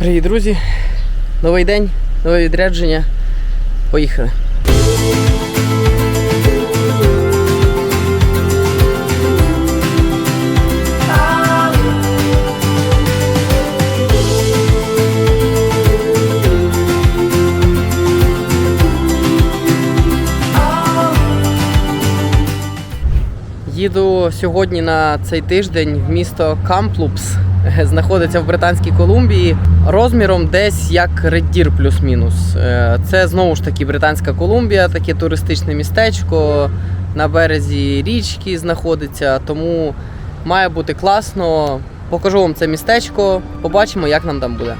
Привіт, друзі! Новий день, нове відрядження. Поїхали. Їду сьогодні на цей тиждень в місто Камплупс. Знаходиться в Британській Колумбії розміром десь як Реддір плюс-мінус. Е, Це знову ж таки Британська Колумбія, таке туристичне містечко на березі річки знаходиться, тому має бути класно. Покажу вам це містечко, побачимо, як нам там буде.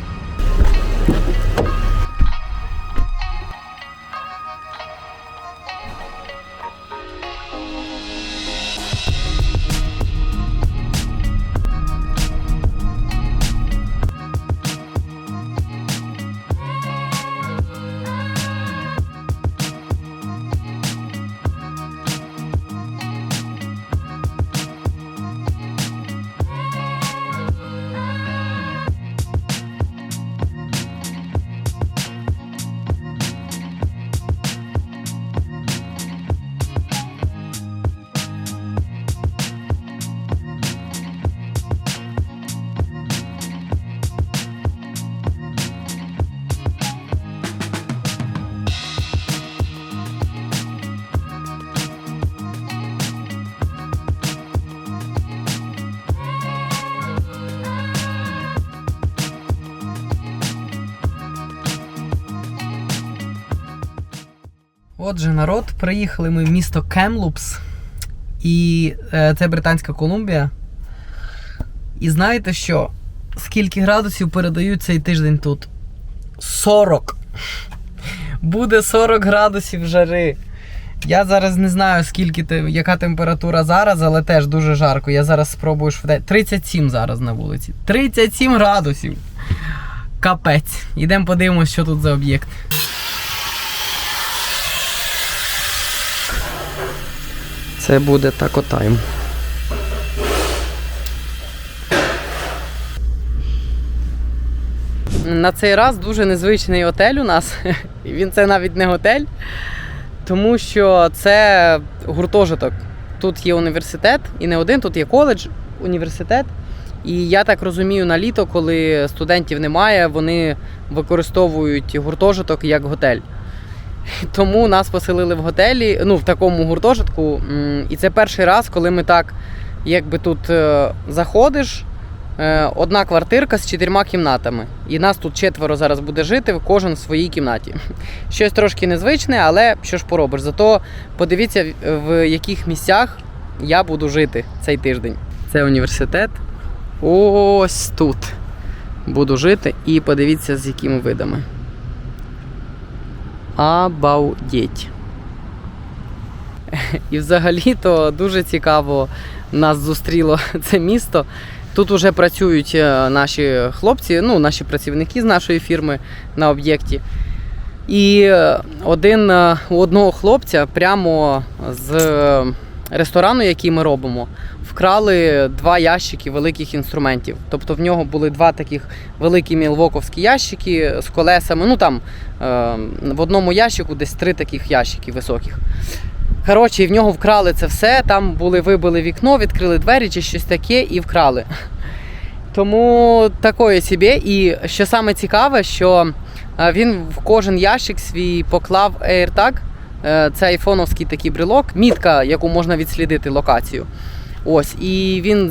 Отже, народ, приїхали ми в місто Кемлупс, і е, це Британська Колумбія. І знаєте що? Скільки градусів передають цей тиждень тут? 40. Буде 40 градусів жари. Я зараз не знаю, скільки яка температура зараз, але теж дуже жарко. Я зараз спробую швидко. 37 зараз на вулиці. 37 градусів. Капець. Ідемо подивимось, що тут за об'єкт. Це буде такотайм. На цей раз дуже незвичний готель у нас. Він це навіть не готель, тому що це гуртожиток. Тут є університет, і не один, тут є коледж, університет. І я так розумію, на літо, коли студентів немає, вони використовують гуртожиток як готель. Тому нас поселили в готелі, ну в такому гуртожитку. І це перший раз, коли ми так, якби тут е, заходиш. е, Одна квартирка з чотирма кімнатами. І нас тут четверо зараз буде жити, кожен в своїй кімнаті. Щось трошки незвичне, але що ж поробиш. Зато подивіться, в- в яких місцях я буду жити цей тиждень. Це університет. Ось тут буду жити і подивіться, з якими видами. Обалдеть. І взагалі-то дуже цікаво нас зустріло це місто. Тут вже працюють е, наші хлопці, ну, наші працівники з нашої фірми на об'єкті. І е, один е, у одного хлопця прямо з ресторану, який ми робимо, вкрали два ящики великих інструментів. Тобто в нього були два таких великі мілвоковські ящики з колесами. Ну там е, в одному ящику десь три таких ящики високих. Коротше, і в нього вкрали це все. Там були вибили вікно, відкрили двері чи щось таке і вкрали. Тому такое собі. І що саме цікаве, що е, він в кожен ящик свій поклав AirTag, е, це айфоновський такий брелок, мітка, яку можна відслідити локацію. Ось, і він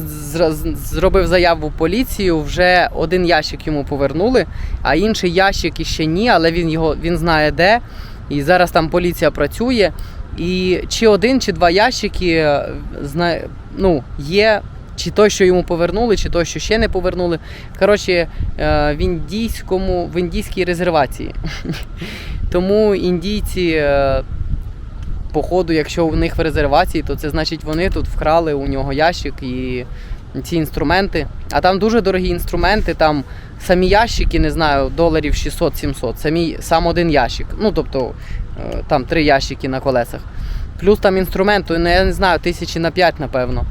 зробив заяву в поліцію. Вже один ящик йому повернули, а інший ящик іще ні, але він його він знає де. І зараз там поліція працює. І чи один, чи два ящики е, ну, є, чи той, що йому повернули, чи той, що ще не повернули. Коротше, е, в індійському, в індійській резервації. Тому індійці, е, походу, якщо у них в резервації, то це значить вони тут вкрали у нього ящик і ці інструменти. А там дуже дорогі інструменти, там самі ящики, не знаю, доларів 600-700. Самі, сам один ящик. Ну, тобто, е, там три ящики на колесах. Плюс там інструменту, я не знаю, тисячі на 5, напевно.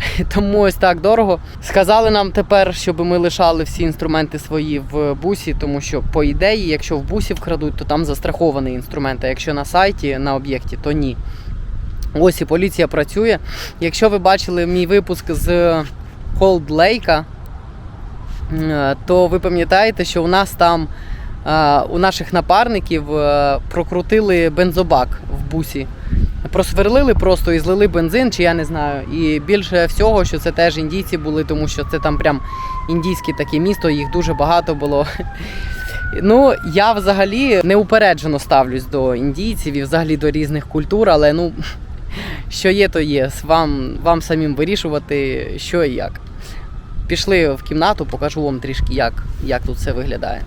Тому ось так дорого. Сказали нам тепер, щоб ми лишали всі інструменти свої в бусі, тому що по ідеї, якщо в бусі вкрадуть, то там застрахований інструмент. А якщо на сайті на об'єкті, то ні. Ось і поліція працює. Якщо ви бачили мій випуск з Cold Lake, е, то ви пам'ятаєте, що у нас там е, у наших напарників е, прокрутили бензобак в бусі. Просверлили просто і злили бензин, чи я не знаю. І більше всього, що це теж індійці були, тому що це там прям індійське таке місто, їх дуже багато було. Ну, я взагалі неупереджено ставлюсь до індійців і взагалі до різних культур, але ну, що є, то є. Вам, вам самим вирішувати, що і як. Пішли в кімнату, покажу вам трішки, як, як тут все виглядає.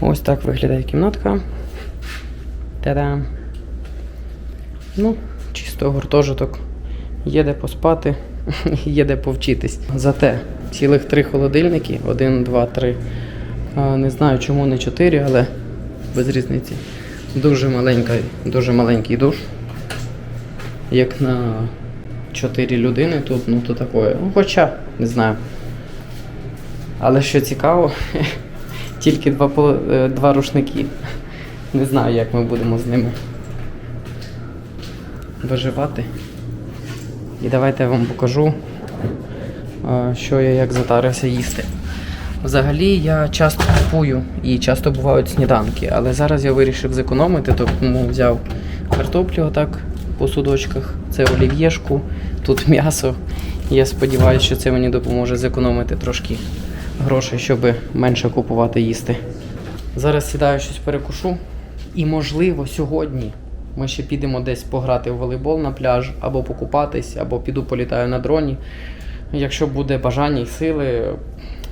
Ось так виглядає кімнатка. Та-дам. Ну, чисто гуртожиток. Є де поспати, є де повчитись. Зате цілих три холодильники: один, два, три. Не знаю, чому не чотири, але без різниці. Дуже маленький, дуже маленький душ. Як на 4 людини тут, ну то такое. Ну, хоча, не знаю. Але що цікаво, тільки два, е, два рушники. Не знаю, як ми будемо з ними виживати. І давайте я вам покажу, е, що я як затарився їсти. Взагалі я часто купую і часто бувають сніданки, але зараз я вирішив зекономити, тому взяв картоплю отак по судочках, це олів'єшку, тут м'ясо. Я сподіваюся, що це мені допоможе зекономити трошки грошей, щоб менше купувати їсти. Зараз сідаю щось перекушу. І можливо сьогодні ми ще підемо десь пограти в волейбол на пляж, або покупатись, або піду політаю на дроні. Якщо буде бажання і сили,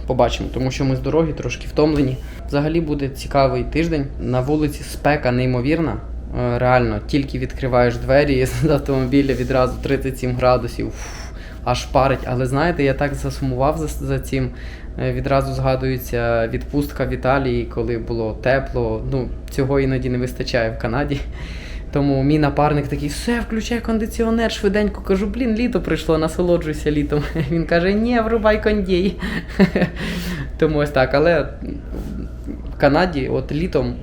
побачимо, тому що ми з дороги трошки втомлені. Взагалі буде цікавий тиждень. На вулиці спека неймовірна. Е, Реально, тільки відкриваєш двері з автомобіля відразу 37 градусів. Аж парить. Але знаєте, я так засумував за, за цим. Е, Відразу згадується відпустка в Італії, коли було тепло. Ну, цього іноді не вистачає в Канаді. Тому мій напарник такий, все, включай кондиціонер, швиденько кажу, блін, літо прийшло, насолоджуйся літом. Він каже, ні, врубай кондій. Тому ось так. Але в Канаді от літом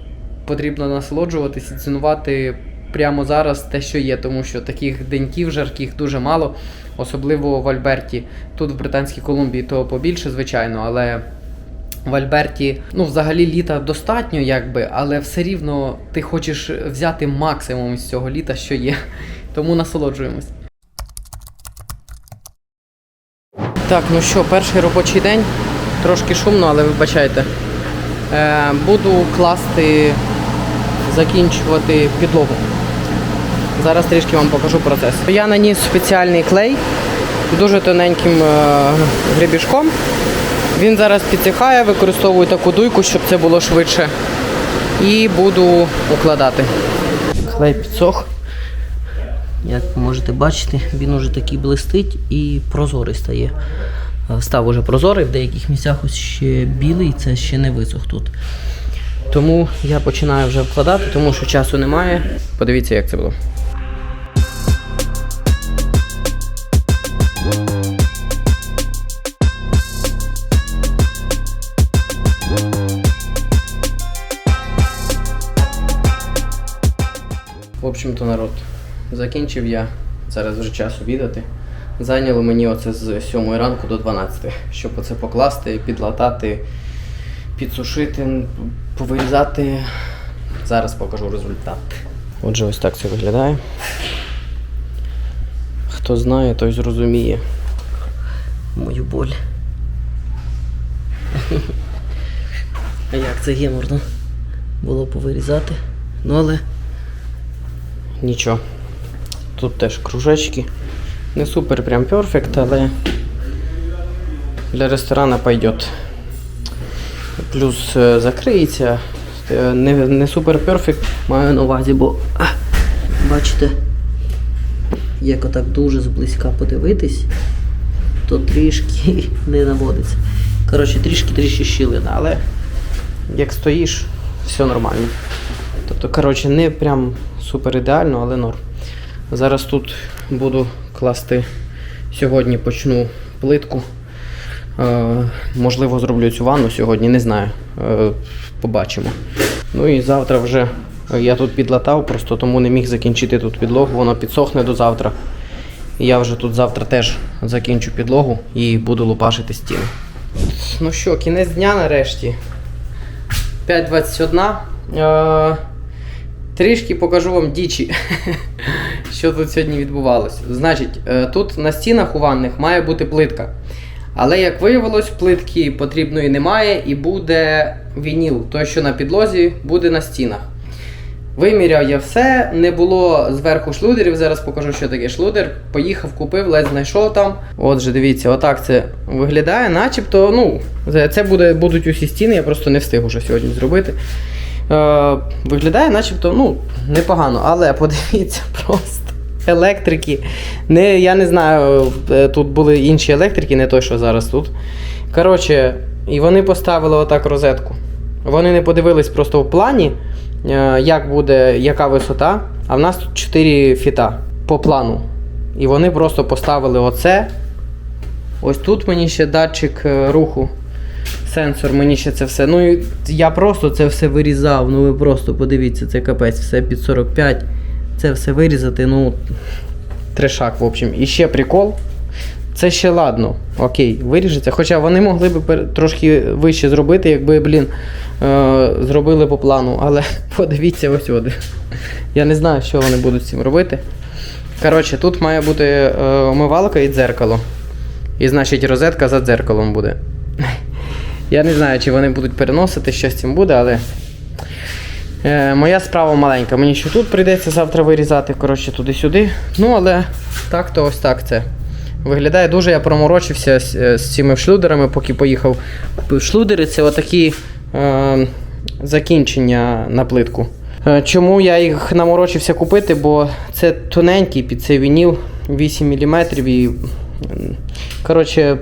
потрібно насолоджуватися і цінувати прямо зараз те, що є, тому що таких деньків жарких дуже мало, особливо в Альберті. Тут в Британській Колумбії то побільше, звичайно, але в Альберті, ну, взагалі літа достатньо, якби, але все рівно ти хочеш взяти максимум з цього літа, що є. Тому насолоджуємось. Так, ну що, перший робочий день. Трошки шумно, але вибачайте. Е, буду класти, закінчувати підлогу. Зараз трішки вам покажу процес. Я наніс спеціальний клей дуже тоненьким е, гребішком. Він зараз підсихає, використовую таку дуйку, щоб це було швидше. І буду укладати. Клей підсох. Як ви можете бачити, він уже такий блистить і прозорий стає. Е, Став уже прозорий, в деяких місцях ось ще білий, це ще не висох тут. Тому я починаю вже вкладати, тому що часу немає. Подивіться, як це було. Общем-то, народ, закінчив я. Зараз вже час обідати. Зайняло мені оце з 7 ранку до 12, щоб оце покласти, підлатати, підсушити, повирізати. Зараз покажу результат. Отже, ось так це виглядає. Хто знає, той зрозуміє мою боль. А як це геморно було повирізати? Ну але нічого. Тут теж кружечки. Не супер прям перфект, але для ресторана пойдет. Плюс е, закриється. Е, Не, не супер перфект, маю на увазі, бо а, бачите, як отак дуже зблизька подивитись, то трішки не наводиться. Коротше, трішки-трішки щілина, але як стоїш, все нормально. Тобто, коротше, не прям супер ідеально, але норм. Зараз тут буду класти. Сьогодні почну плитку. Е, можливо, зроблю цю ванну сьогодні, не знаю. Е, побачимо. Ну і завтра вже я тут підлатав, просто тому не міг закінчити тут підлогу, воно підсохне до завтра. Я вже тут завтра теж закінчу підлогу і буду лупашити стіни. Ну що, кінець дня нарешті. 5.21. Е, Трішки покажу вам дічі, що тут сьогодні відбувалося. Значить, е, тут на стінах у ванних має бути плитка. Але як виявилось, плитки потрібної немає і буде вініл. Той, що на підлозі, буде на стінах. Виміряв я все, не було зверху шлюдерів. Зараз покажу, що таке шлюдер. Поїхав, купив, ледь знайшов там. Отже, дивіться, отак це виглядає, начебто, ну, це- буде, будуть усі стіни, я просто не встиг уже сьогодні зробити. Е, виглядає, начебто, ну, непогано, але подивіться просто. Електрики. Не, я не знаю, е, тут були інші електрики, не той, що зараз тут. Коротше, і вони поставили отак розетку. Вони не подивились просто в плані, е, як буде, яка висота. А в нас тут 4 фіта по плану. І вони просто поставили оце. Ось тут мені ще датчик е, руху. Сенсор, мені ще це все. Ну я просто це все вирізав. Ну ви просто подивіться, це капець, все під 45. Це все вирізати, ну. Трешак, в общем. І ще прикол. Це ще ладно, окей, виріжеться. Хоча вони могли б трошки вище зробити, якби, блін, е- зробили по плану. Але подивіться ось сюди. Я не знаю, що вони будуть з цим робити. Коротше, тут має бути е- омивалка і дзеркало. І значить розетка за дзеркалом буде. Я не знаю, чи вони будуть переносити, що з цим буде, але. Е, моя справа маленька. Мені ще тут прийдеться завтра вирізати, коротше, туди-сюди. Ну, але так то ось так це. Виглядає дуже, я проморочився з, е, з цими шлюдерами, поки поїхав. Шлюдери, це отакі е, закінчення на плитку. Е, чому я їх наморочився купити? Бо це тоненький під цей вініл 8 мм і. Коротше,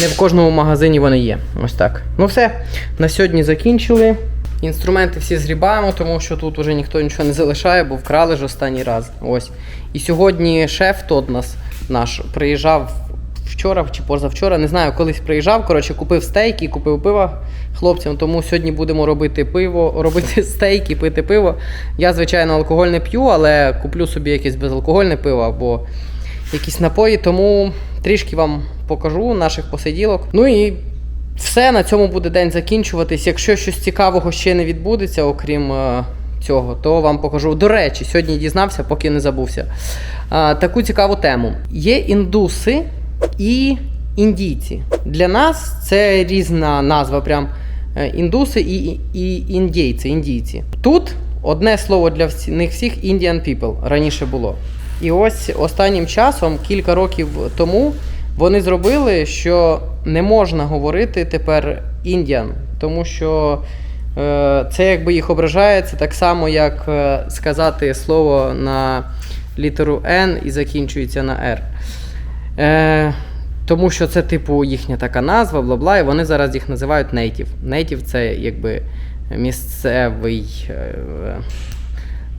не в кожному магазині вони є. Ось так. Ну все, на сьогодні закінчили. Інструменти всі згрібаємо, тому що тут вже ніхто нічого не залишає, бо вкрали ж останній раз. Ось. І сьогодні шеф тот нас наш приїжджав вчора чи позавчора, не знаю, колись приїжджав. Коротше, купив стейки, купив пива хлопцям. Тому сьогодні будемо робити пиво, робити стейки, пити пиво. Я, звичайно, алкоголь не п'ю, але куплю собі якесь безалкогольне пиво або якісь напої, тому трішки вам покажу наших посиділок. Ну і все, на цьому буде день закінчуватись. Якщо щось цікавого ще не відбудеться, окрім е, цього, то вам покажу. До речі, сьогодні дізнався, поки не забувся. Е, таку цікаву тему. Є індуси і індійці. Для нас це різна назва, прям е, індуси і, і, індійці, індійці. Тут одне слово для них всіх Indian people раніше було. І ось останнім часом, кілька років тому, вони зробили, що не можна говорити тепер індіан, тому що е, це якби їх ображає, це так само, як е, сказати слово на літеру N і закінчується на R. Е, тому що це, типу, їхня така назва, бла-бла, і вони зараз їх називають native. Native це якби місцевий.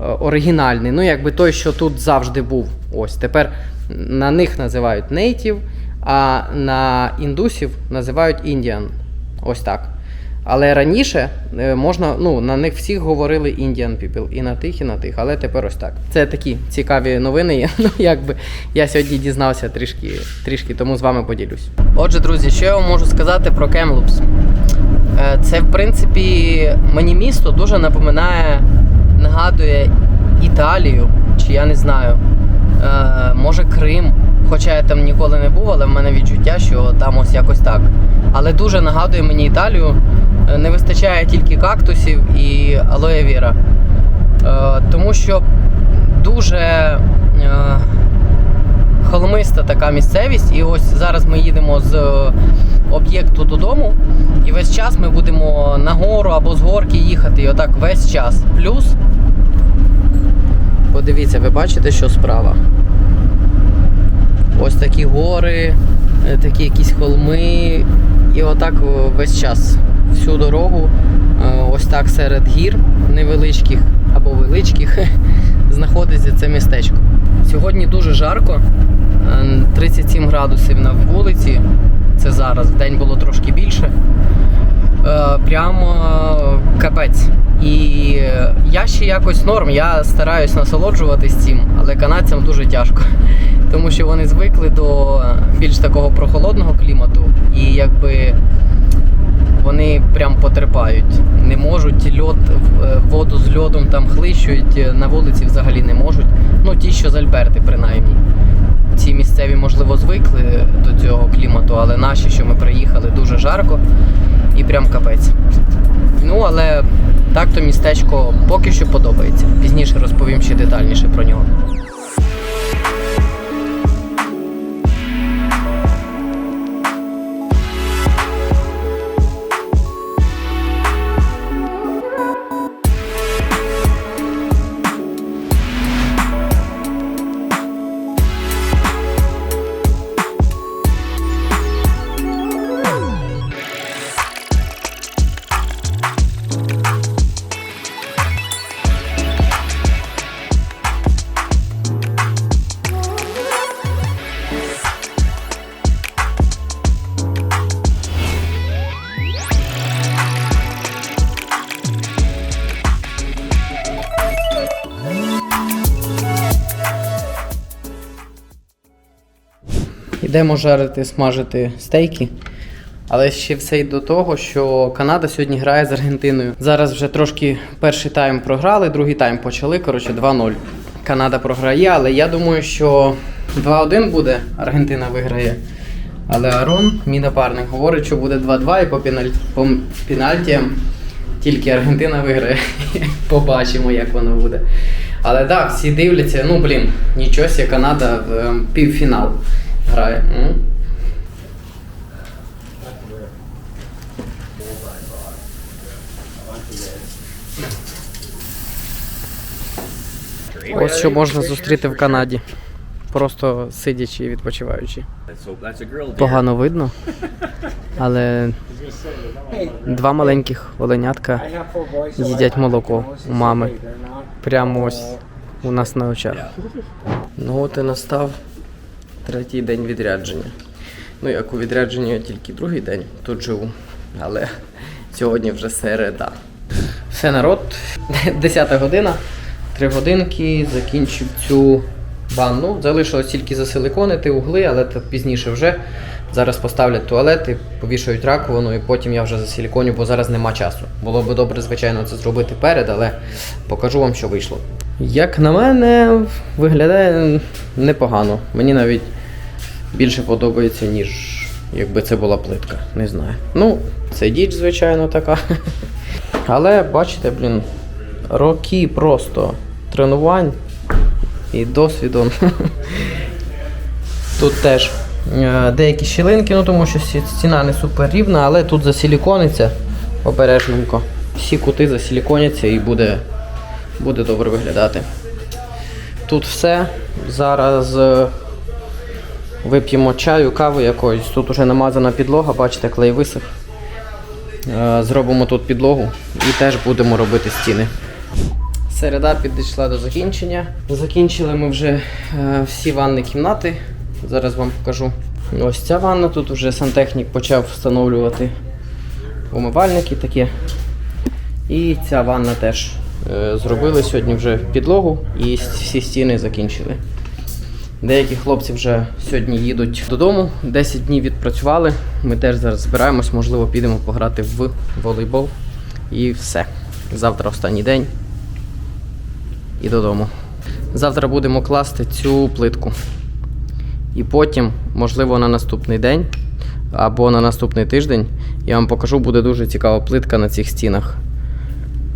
Е, оригінальний, ну якби той, що тут завжди був. Ось тепер на них називають native, а на індусів називають Indian. Ось так. Але раніше е, можна, ну, на них всіх говорили Indian people. І на тих, і на тих. Але тепер ось так. Це такі цікаві новини. Ну, якби я сьогодні дізнався трішки, трішки, тому з вами поділюсь. Отже, друзі, що я вам можу сказати про Кемлупс? Е, Це, в принципі, мені місто дуже напоминає, нагадує Італію, чи я не знаю, е, може Крим. Хоча я там ніколи не був, але в мене відчуття, що там ось якось так. Але дуже нагадує мені Італію. Е, Не вистачає тільки кактусів і алоє віра. Е, Тому що дуже е, холмиста така місцевість. І ось зараз ми їдемо з е, об'єкту додому, і весь час ми будемо на гору або з горки їхати. І отак весь час. Плюс. Подивіться, ви бачите, що справа? Ось такі гори, е, такі якісь холми. І отак весь час. Всю дорогу, е, ось так серед гір невеличких або величких, знаходиться це містечко. Сьогодні дуже жарко, е, 37 градусів на вулиці. Це зараз, в день було трошки більше. Е, Прямо е, капець. І я ще якось норм, я стараюсь насолоджуватись цим, але канадцям дуже тяжко. Тому що вони звикли до більш такого прохолодного клімату, і якби вони прям потерпають. Не можуть льод, е, воду з льодом там хлищують, на вулиці взагалі не можуть. Ну, ті, що з Альберти, принаймні. Ці місцеві, можливо, звикли до цього клімату, але наші, що ми приїхали, дуже жарко і прям капець. Ну, але так то містечко поки що подобається. Пізніше розповім ще детальніше про нього. Йдемо жарити, смажити стейки. Але ще все й до того, що Канада сьогодні грає з Аргентиною. Зараз вже трошки перший тайм програли, другий тайм почали. Коротше, 2-0. Канада програє, але я думаю, що 2-1 буде, Аргентина виграє. Але Арон, мій напарник, говорить, що буде 2-2 і по, пеналь... по пенальтіям тільки Аргентина виграє. Побачимо, як воно буде. Але так, да, всі дивляться, ну блін, нічого Канада в е, півфінал грає. М. Ось що можна зустріти в Канаді. Просто сидячи і відпочиваючи. Погано видно, але два маленьких оленятка їдять молоко у мами. Прямо ось у нас на очах. Ну от і настав третій день відрядження. Ну, як у відрядженні я тільки другий день тут живу, але сьогодні вже середа. Все, народ, 10 година, 3 годинки, закінчив цю ванну. Залишилось тільки засиликонити угли, але це пізніше вже. Зараз поставлять туалети, повішають раковину і потім я вже засиліконю, бо зараз нема часу. Було би добре, звичайно, це зробити перед, але покажу вам, що вийшло. Як на мене, виглядає непогано. Мені навіть більше подобається, ніж якби це була плитка. Не знаю. Ну, це діч, звичайно, така. Але бачите, блін, роки просто тренувань і досвідом. Тут теж е, деякі щілинки, ну тому що стіна не супер рівна, але тут засилікониться обережненько. Всі кути засиліконяться і буде, буде добре виглядати. Тут все. Зараз е, вип'ємо чаю, каву якоїсь. Тут уже намазана підлога, бачите, клей висох. Е, Зробимо тут підлогу і теж будемо робити стіни. Середа підійшла до закінчення. Закінчили ми вже е, всі ванні кімнати. Зараз вам покажу. Ось ця ванна. Тут вже сантехнік почав встановлювати умивальники такі. І ця ванна теж е, зробили сьогодні вже підлогу і всі стіни закінчили. Деякі хлопці вже сьогодні їдуть додому. 10 днів відпрацювали. Ми теж зараз збираємось, можливо, підемо пограти в волейбол. І все. Завтра останній день. І додому. Завтра будемо класти цю плитку. І потім, можливо, на наступний день або на наступний тиждень я вам покажу, буде дуже цікава плитка на цих стінах.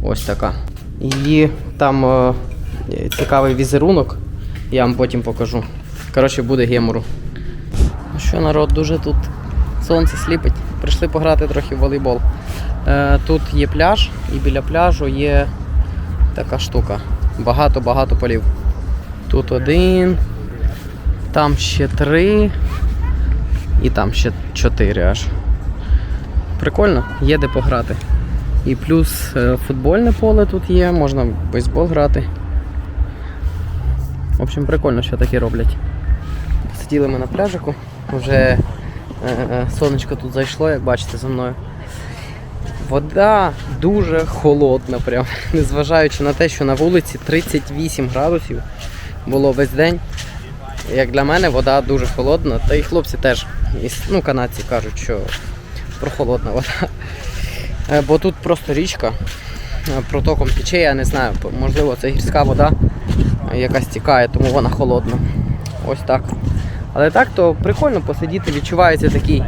Ось така. І там е, цікавий візерунок. Я вам потім покажу. Коротше, буде гемору. Що, народ, дуже тут сонце сліпить. Прийшли пограти трохи в волейбол. Е, тут є пляж, і біля пляжу є така штука. Багато-багато полів. Тут один, там ще три, і там ще чотири аж. Прикольно, є де пограти. І плюс е, футбольне поле тут є, можна в бейсбол грати. В общем, прикольно, що таке роблять. Сиділи ми на пляжику, вже е, е, сонечко тут зайшло, як бачите за мною. Вода дуже холодна, прям, незважаючи на те, що на вулиці 38 градусів було весь день. Як для мене, вода дуже холодна, та і хлопці теж, ну, канадці кажуть, що прохолодна вода. Е, Бо тут просто річка протоком тече, я не знаю, можливо, це гірська вода, яка стікає, тому вона холодна. Ось так. Але так то прикольно посидіти, відчувається такий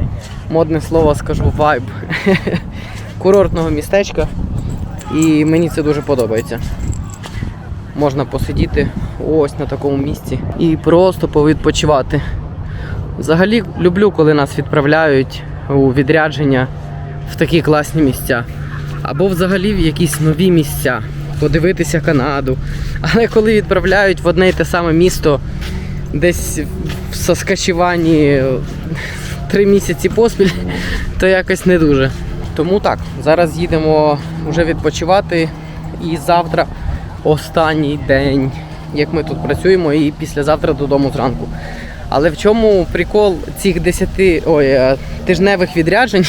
модне слово, скажу, вайб курортного містечка. І мені це дуже подобається. Можна посидіти ось на такому місці і просто повідпочивати. Взагалі люблю, коли нас відправляють у відрядження в такі класні місця. Або взагалі в якісь нові місця, подивитися Канаду. Але коли відправляють в одне і те саме місто, десь в Саскачевані три місяці поспіль, то якось не дуже. Тому так, зараз їдемо вже відпочивати. І завтра останній день, як ми тут працюємо, і післязавтра додому зранку. Але в чому прикол цих 10 ой, е, тижневих відряджень?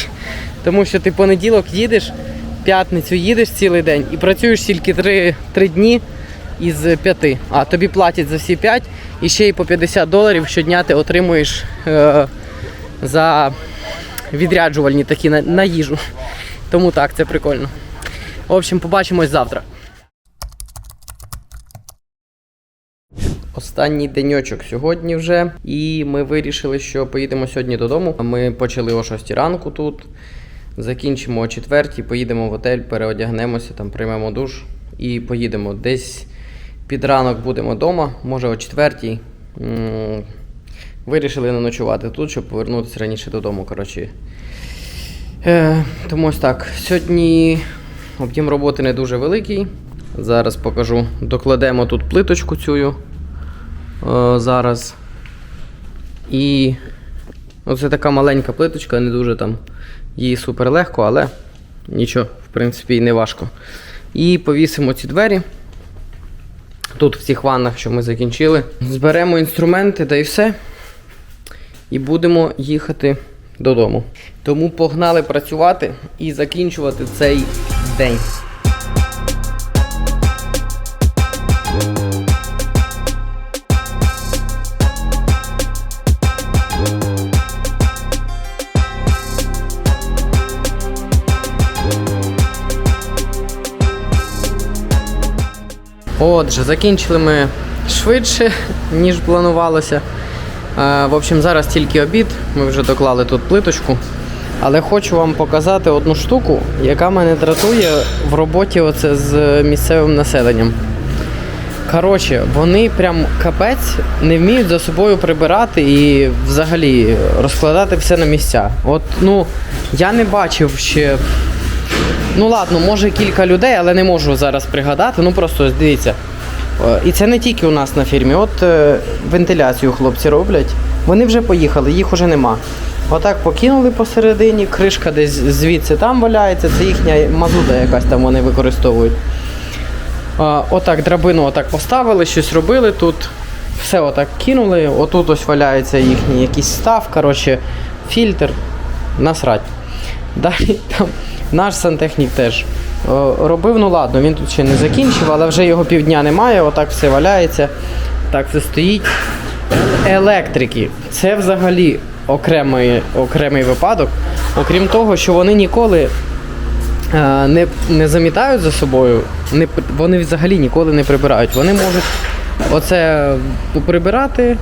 Тому що ти понеділок їдеш, п'ятницю їдеш цілий день і працюєш тільки 3, 3 дні із 5. А тобі платять за всі 5 і ще й по 50 доларів щодня ти отримуєш е, за відряджувальні такі на, на їжу. Тому так, це прикольно. В общем, побачимось завтра. Останній деньочок сьогодні вже, і ми вирішили, що поїдемо сьогодні додому. Ми почали о 6 ранку тут. Закінчимо о 4, поїдемо в готель, переодягнемося, там приймемо душ і поїдемо. Десь під ранок будемо вдома, може о 4. М, Вирішили не ночувати тут, щоб повернутися раніше додому. Коротше. Е, тому ось так. Сьогодні об'єм роботи не дуже великий. Зараз покажу. Докладемо тут плиточку цю. Е, зараз. І оце така маленька плиточка, не дуже там її супер легко, але нічого, в принципі, і не важко. І повісимо ці двері. Тут в цих ваннах, що ми закінчили. Зберемо інструменти та і все. І будемо їхати додому. Тому погнали працювати і закінчувати цей день. Отже, закінчили ми швидше, ніж планувалося. Е, В общем, зараз тільки обід. Ми вже доклали тут плиточку. Але хочу вам показати одну штуку, яка мене дратує в роботі оце з місцевим населенням. Коротше, вони прям капець не вміють за собою прибирати і взагалі розкладати все на місця. От, ну, я не бачив ще. Ну ладно, може кілька людей, але не можу зараз пригадати. Ну просто дивіться. Е, І це не тільки у нас на фірмі. От е, вентиляцію хлопці роблять. Вони вже поїхали, їх уже нема. Отак покинули посередині, кришка десь звідси там валяється, це їхня мазута якась там вони використовують. А, отак драбину отак поставили, щось робили тут. Все отак кинули. Отут ось валяється їхній якийсь став, коротше, фільтр. Насрать. Далі там наш сантехнік теж робив, ну ладно, він тут ще не закінчив, але вже його півдня немає, отак все валяється. Так все стоїть. Електрики. Це взагалі окремий, окремий випадок. Окрім того, що вони ніколи е, не, не замітають за собою, не, вони взагалі ніколи не прибирають. Вони можуть оце прибирати,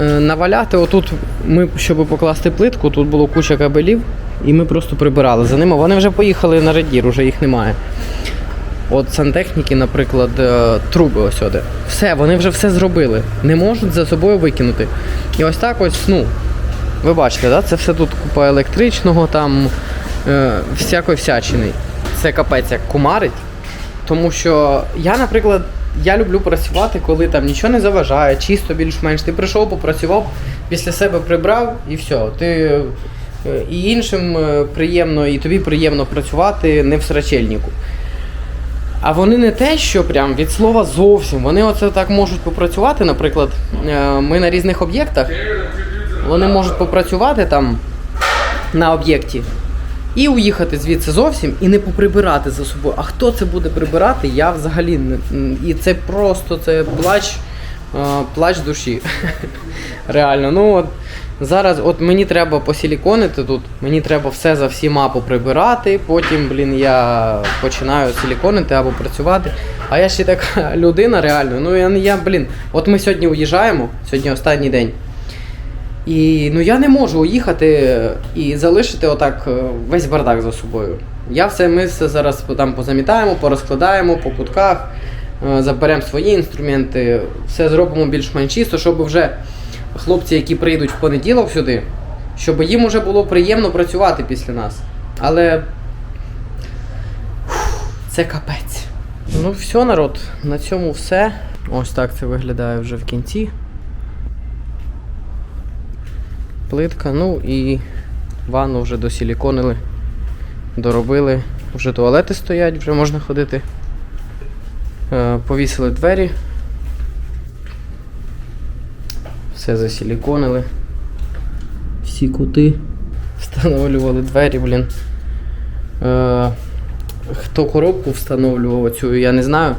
е, наваляти. Отут ми, щоб покласти плитку, тут було куча кабелів, і ми просто прибирали за ними. Вони вже поїхали на радір, уже їх немає. От сантехніки, наприклад, е, труби ось сюди. Все, вони вже все зробили. Не можуть за собою викинути. І ось так ось, ну, ви бачите, да? це все тут купа електричного, там е, всякої всячини. Це капець як кумарить. Тому що я, наприклад, я люблю працювати, коли там нічого не заважає, чисто більш-менш. Ти прийшов, попрацював, після себе прибрав і все. Ти і іншим е, приємно, і тобі приємно працювати не в срачельнику. А вони не те, що прям від слова зовсім. Вони оце так можуть попрацювати. Наприклад, е, ми на різних об'єктах. Вони можуть попрацювати там на об'єкті і уїхати звідси зовсім і не поприбирати за собою. А хто це буде прибирати, я взагалі не. І це просто це плач, е, плач душі. Реально. Ну от зараз от мені треба посіліконити тут, мені треба все за всіма поприбирати, потім, блін, я починаю силіконити або працювати. А я ще така людина, реально. Ну я, я блін, от ми сьогодні уїжджаємо, сьогодні останній день. І ну я не можу уїхати і залишити отак е, весь бардак за собою. Я все, ми все зараз там позамітаємо, порозкладаємо по кутках, е, заберемо свої інструменти, все зробимо більш-менш чисто, щоб вже хлопці, які прийдуть в понеділок сюди, щоб їм вже було приємно працювати після нас. Але це капець. Ну, все, народ, на цьому все. Ось так це виглядає вже в кінці. Плитка, ну і ванну вже досіліконили, доробили. Вже туалети стоять, вже можна ходити. Е, повісили двері. Все засіліконили. Всі кути. Встановлювали двері, блін. Е, хто коробку встановлював цю, я не знаю.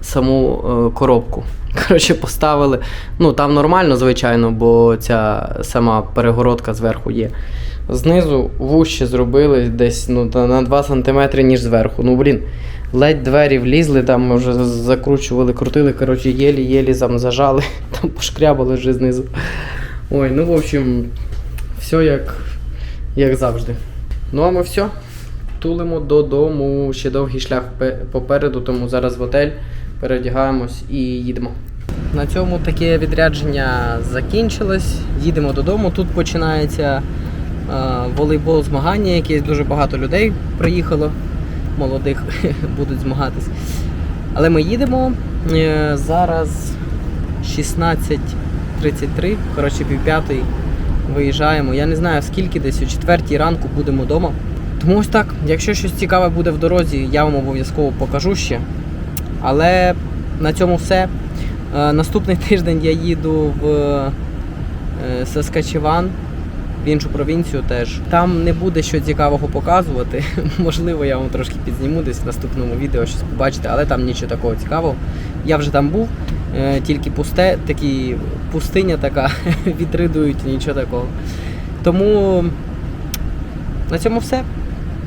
Саму е, коробку. Коротше, поставили. Ну, там нормально, звичайно, бо ця сама перегородка зверху є. Знизу вужче зробили десь ну, на 2 см, ніж зверху. Ну, блін, ледь двері влізли, там ми вже закручували, крутили, коротше, єлі-єлі там зажали, там пошкрябали вже знизу. Ой, ну, в общем, все як, як завжди. Ну, а ми все. Тулимо додому. Ще довгий шлях попереду, тому зараз в готель переодягаємось і їдемо. На цьому таке відрядження закінчилось. Їдемо додому. Тут починається е, волейбол змагання, якесь дуже багато людей приїхало, молодих будуть змагатись. Але ми їдемо. Е, зараз 16.33, коротше, пів п'ятої виїжджаємо. Я не знаю скільки, десь о четвертій ранку будемо вдома. Тому ось так, якщо щось цікаве буде в дорозі, я вам обов'язково покажу ще. Але на цьому все. Е, Наступний тиждень я їду в Саскачеван, в іншу провінцію теж. Там не буде що цікавого показувати. Можливо, я вам трошки підзніму десь в наступному відео щось побачите, але там нічого такого цікавого. Я вже там був, е, тільки пусте, такі пустиня така, вітри дують, нічого такого. Тому на цьому все.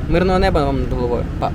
Мирного неба вам над головою. Па.